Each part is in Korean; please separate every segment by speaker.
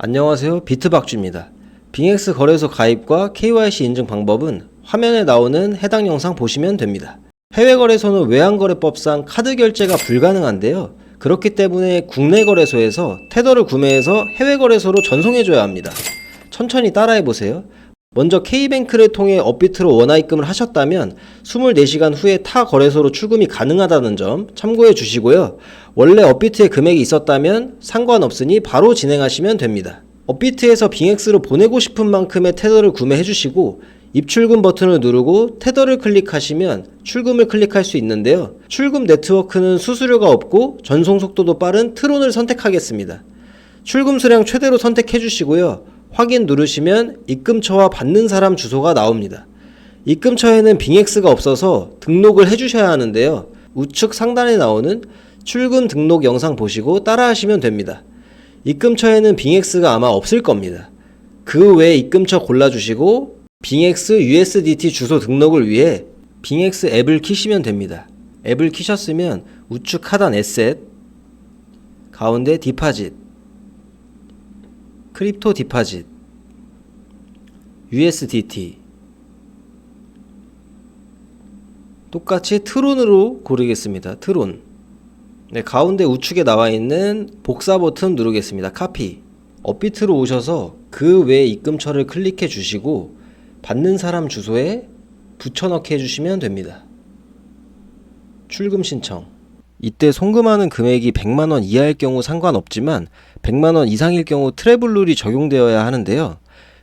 Speaker 1: 안녕하세요. 비트박쥐입니다. 빙엑스 거래소 가입과 KYC 인증 방법은 화면에 나오는 해당 영상 보시면 됩니다. 해외 거래소는 외환거래법상 카드 결제가 불가능한데요. 그렇기 때문에 국내 거래소에서 테더를 구매해서 해외 거래소로 전송해줘야 합니다. 천천히 따라해 보세요. 먼저 K뱅크를 통해 업비트로 원화입금을 하셨다면 24시간 후에 타 거래소로 출금이 가능하다는 점 참고해 주시고요. 원래 업비트에 금액이 있었다면 상관없으니 바로 진행하시면 됩니다. 업비트에서 빙엑스로 보내고 싶은 만큼의 테더를 구매해 주시고 입출금 버튼을 누르고 테더를 클릭하시면 출금을 클릭할 수 있는데요. 출금 네트워크는 수수료가 없고 전송 속도도 빠른 트론을 선택하겠습니다. 출금 수량 최대로 선택해 주시고요. 확인 누르시면 입금처와 받는 사람 주소가 나옵니다. 입금처에는 빙엑스가 없어서 등록을 해 주셔야 하는데요. 우측 상단에 나오는 출금 등록 영상 보시고 따라하시면 됩니다. 입금처에는 빙엑스가 아마 없을 겁니다. 그 외에 입금처 골라주시고 빙엑스 USDT 주소 등록을 위해 빙엑스 앱을 키시면 됩니다. 앱을 키셨으면 우측 하단 에셋, 가운데 디파짓, 크립토 디파짓, USDT 똑같이 트론으로 고르겠습니다. 트론. 네, 가운데 우측에 나와 있는 복사 버튼 누르겠습니다. 카피. 업비트로 오셔서 그 외 입금처를 클릭해 주시고 받는 사람 주소에 붙여넣기 해주시면 됩니다. 출금 신청. 이때 송금하는 금액이 100만 원 이하일 경우 상관없지만 100만 원 이상일 경우 트래블 룰이 적용되어야 하는데요.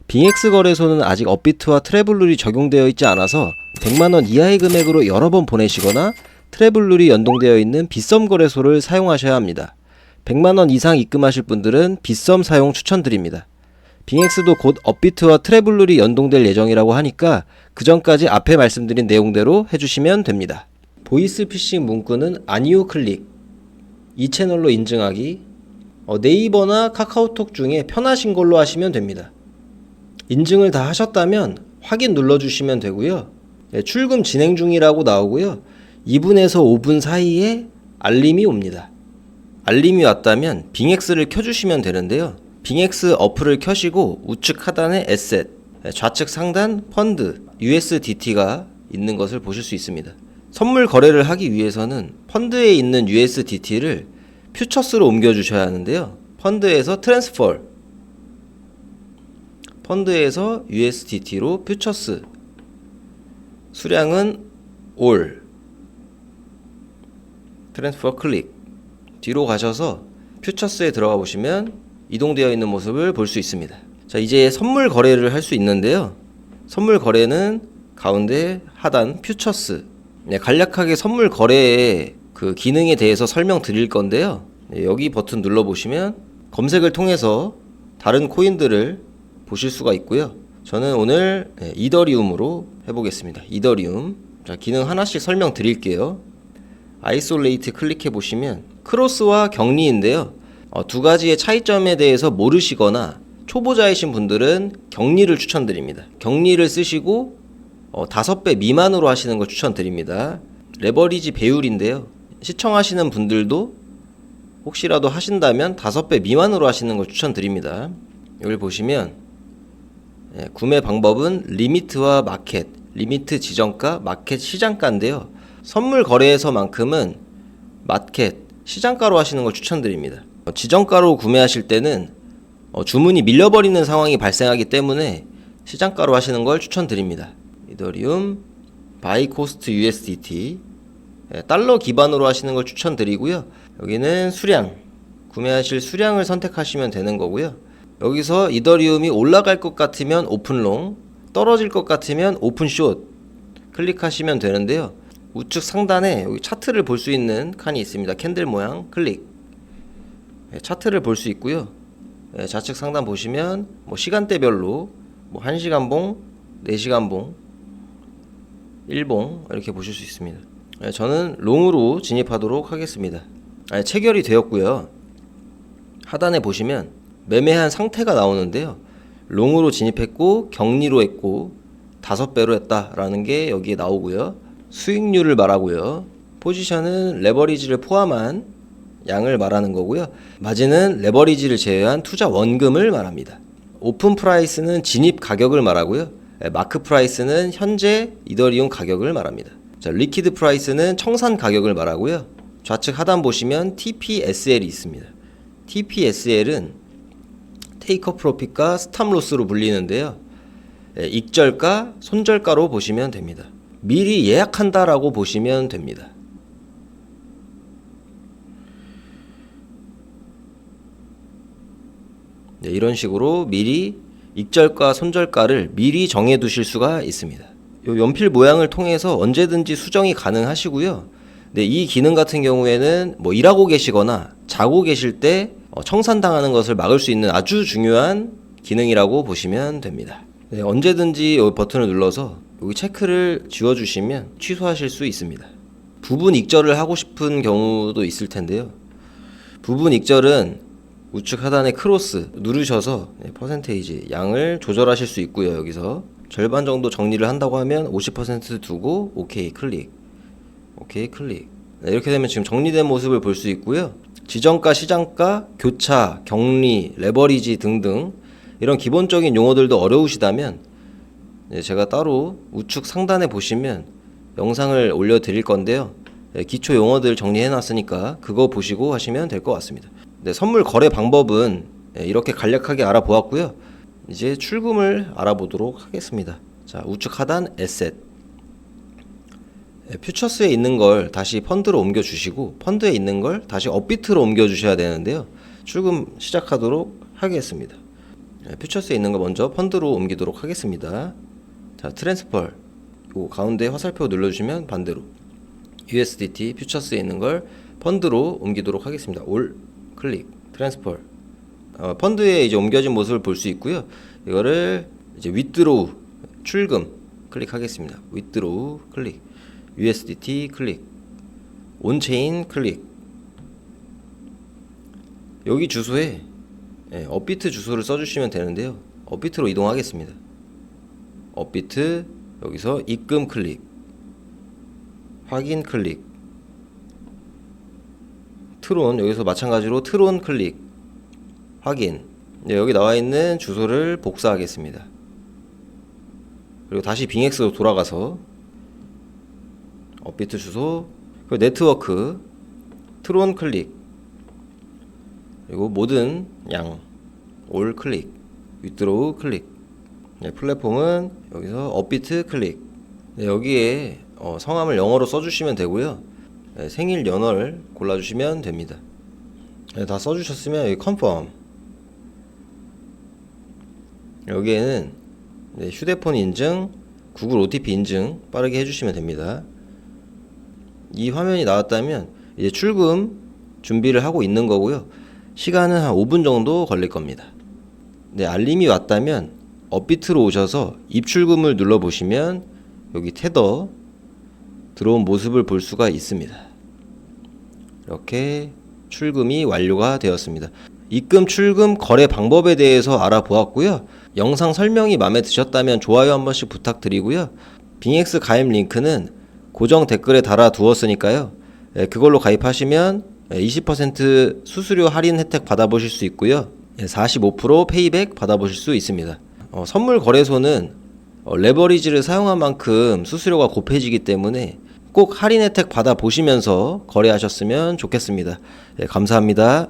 Speaker 1: 빙엑스 거래소는 아직 업비트와 트래블 룰이 적용되어 있지 않아서 100만 원 이하의 금액으로 여러 번 보내시거나 트래블 룰이 연동되어 있는 빗썸 거래소를 사용하셔야 합니다. 100만 원 이상 입금하실 분들은 빗썸 사용 추천드립니다. 빙엑스도 곧 업비트와 트래블 룰이 연동될 예정이라고 하니까 그 전까지 앞에 말씀드린 내용대로 해주시면 됩니다. 보이스 피싱 문구는 아니오 클릭, 이 채널로 인증하기, 어, 네이버나 카카오톡 중에 편하신 걸로 하시면 됩니다. 인증을 다 하셨다면 확인 눌러주시면 되고요. 네, 출금 진행 중이라고 나오고요. 2분에서 5분 사이에 알림이 옵니다. 알림이 왔다면 빙엑스를 켜주시면 되는데요. 빙엑스 어플을 켜시고 우측 하단에 에셋, 네, 좌측 상단 펀드, USDT가 있는 것을 보실 수 있습니다. 선물 거래를 하기 위해서는 펀드에 있는 USDT를 퓨처스로 옮겨주셔야 하는데요. 펀드에서 트랜스퍼, 펀드에서 USDT로 퓨처스, 수량은 올, 트랜스퍼 클릭, 뒤로 가셔서 퓨처스에 들어가 보시면 이동되어 있는 모습을 볼 수 있습니다. 자, 이제 선물 거래를 할 수 있는데요. 선물 거래는 가운데 하단 퓨처스. 네, 간략하게 선물 거래의 그 기능에 대해서 설명드릴 건데요. 네, 여기 버튼 눌러 보시면 검색을 통해서 다른 코인들을 보실 수가 있고요. 저는 오늘 네, 이더리움으로 해보겠습니다. 이더리움. 자, 기능 하나씩 설명드릴게요. 아이솔레이트 클릭해 보시면 크로스와 격리인데요. 어, 두 가지의 차이점에 대해서 모르시거나 초보자이신 분들은 격리를 추천드립니다. 격리를 쓰시고 어, 5배 미만으로 하시는 걸 추천드립니다. 레버리지 배율인데요. 시청하시는 분들도 혹시라도 하신다면 5배 미만으로 하시는 걸 추천드립니다. 여기 보시면 예, 구매 방법은 리미트와 마켓, 리미트 지정가, 마켓 시장가인데요. 선물 거래에서만큼은 마켓, 시장가로 하시는 걸 추천드립니다. 어, 지정가로 구매하실 때는 어, 주문이 밀려버리는 상황이 발생하기 때문에 시장가로 하시는 걸 추천드립니다. 이더리움, 바이 코스트 USDT, 예, 달러 기반으로 하시는 걸 추천드리고요. 여기는 수량, 구매하실 수량을 선택하시면 되는 거고요. 여기서 이더리움이 올라갈 것 같으면 오픈롱, 떨어질 것 같으면 오픈숏 클릭하시면 되는데요. 우측 상단에 여기 차트를 볼 수 있는 칸이 있습니다. 캔들 모양 클릭. 예, 차트를 볼 수 있고요. 예, 좌측 상단 보시면 뭐 시간대별로 뭐 1시간 봉, 4시간 봉, 1봉 이렇게 보실 수 있습니다. 예, 저는 롱으로 진입하도록 하겠습니다. 아, 체결이 되었고요. 하단에 보시면 매매한 상태가 나오는데요. 롱으로 진입했고 격리로 했고 다섯 배로 했다라는 게 여기에 나오고요. 수익률을 말하고요. 포지션은 레버리지를 포함한 양을 말하는 거고요. 마진은 레버리지를 제외한 투자 원금을 말합니다. 오픈 프라이스는 진입 가격을 말하고요. 예, 마크 프라이스는 현재 이더리움 가격을 말합니다. 자, 리퀴드 프라이스는 청산 가격을 말하고요. 좌측 하단 보시면 TPSL이 있습니다. TPSL은 테이크 프로핏과 스탑 로스로 불리는데요. 예, 익절가, 손절가로 보시면 됩니다. 미리 예약한다라고 보시면 됩니다. 네, 이런 식으로 미리 익절가, 손절가를 미리 정해 두실 수가 있습니다. 요 연필 모양을 통해서 언제든지 수정이 가능하시고요. 네, 이 기능 같은 경우에는 뭐 일하고 계시거나 자고 계실 때 어, 청산당하는 것을 막을 수 있는 아주 중요한 기능이라고 보시면 됩니다. 네, 언제든지 이 버튼을 눌러서 여기 체크를 지워주시면 취소하실 수 있습니다. 부분 익절을 하고 싶은 경우도 있을 텐데요. 부분 익절은 우측 하단에 크로스 누르셔서 네, 퍼센테이지 양을 조절하실 수 있고요. 여기서 절반 정도 정리를 한다고 하면 50% 두고 오케이 클릭. 오케이 클릭. 네, 이렇게 되면 지금 정리된 모습을 볼 수 있고요. 지정가, 시장가, 교차, 격리, 레버리지 등등 이런 기본적인 용어들도 어려우시다면 네, 제가 따로 우측 상단에 보시면 영상을 올려 드릴 건데요. 네, 기초 용어들 정리해 놨으니까 그거 보시고 하시면 될 것 같습니다. 네, 선물 거래 방법은 네, 이렇게 간략하게 알아보았고요. 이제 출금을 알아보도록 하겠습니다. 자, 우측 하단 에셋. 네, 퓨처스에 있는 걸 다시 펀드로 옮겨 주시고 펀드에 있는 걸 다시 업비트로 옮겨 주셔야 되는데요. 출금 시작하도록 하겠습니다. 네, 퓨처스에 있는 거 먼저 펀드로 옮기도록 하겠습니다. 자, 트랜스펄. 요 가운데 화살표 눌러 주시면 반대로 USDT 퓨처스에 있는 걸 펀드로 옮기도록 하겠습니다. 올 클릭 트랜스펄. 어, 펀드에 이제 옮겨진 모습을 볼 수 있고요. 이거를 이제 윗드로우 출금 클릭하겠습니다. 윗드로우 클릭 USDT 클릭 온체인 클릭 여기 주소에 예, 업비트 주소를 써주시면 되는데요. 업비트로 이동하겠습니다. 업비트 여기서 입금 클릭 확인 클릭 트론 여기서 마찬가지로 트론 클릭 확인. 네, 여기 나와 있는 주소를 복사하겠습니다. 그리고 다시 빙엑스로 돌아가서 업비트 주소 그리고 네트워크 트론 클릭 그리고 모든 양 올 클릭 윗드로우 클릭. 네, 플랫폼은 여기서 업비트 클릭. 네, 여기에 어, 성함을 영어로 써주시면 되고요. 네, 생일 연월 골라주시면 됩니다. 네, 다 써주셨으면 여기 컨펌. 여기에는 네, 휴대폰 인증 구글 OTP 인증 빠르게 해주시면 됩니다. 이 화면이 나왔다면 이제 출금 준비를 하고 있는 거고요. 시간은 한 5분 정도 걸릴 겁니다. 네, 알림이 왔다면 업비트로 오셔서 입출금을 눌러 보시면 여기 테더 들어온 모습을 볼 수가 있습니다. 이렇게 출금이 완료가 되었습니다. 입금, 출금, 거래 방법에 대해서 알아보았고요. 영상 설명이 마음에 드셨다면 좋아요 한 번씩 부탁드리고요. 빙엑스 가입 링크는 고정 댓글에 달아 두었으니까요. 예, 그걸로 가입하시면 20% 수수료 할인 혜택 받아보실 수 있고요. 45% 페이백 받아보실 수 있습니다. 어, 선물 거래소는 어, 레버리지를 사용한 만큼 수수료가 곱해지기 때문에 꼭 할인 혜택 받아 보시면서 거래하셨으면 좋겠습니다. 예, 감사합니다.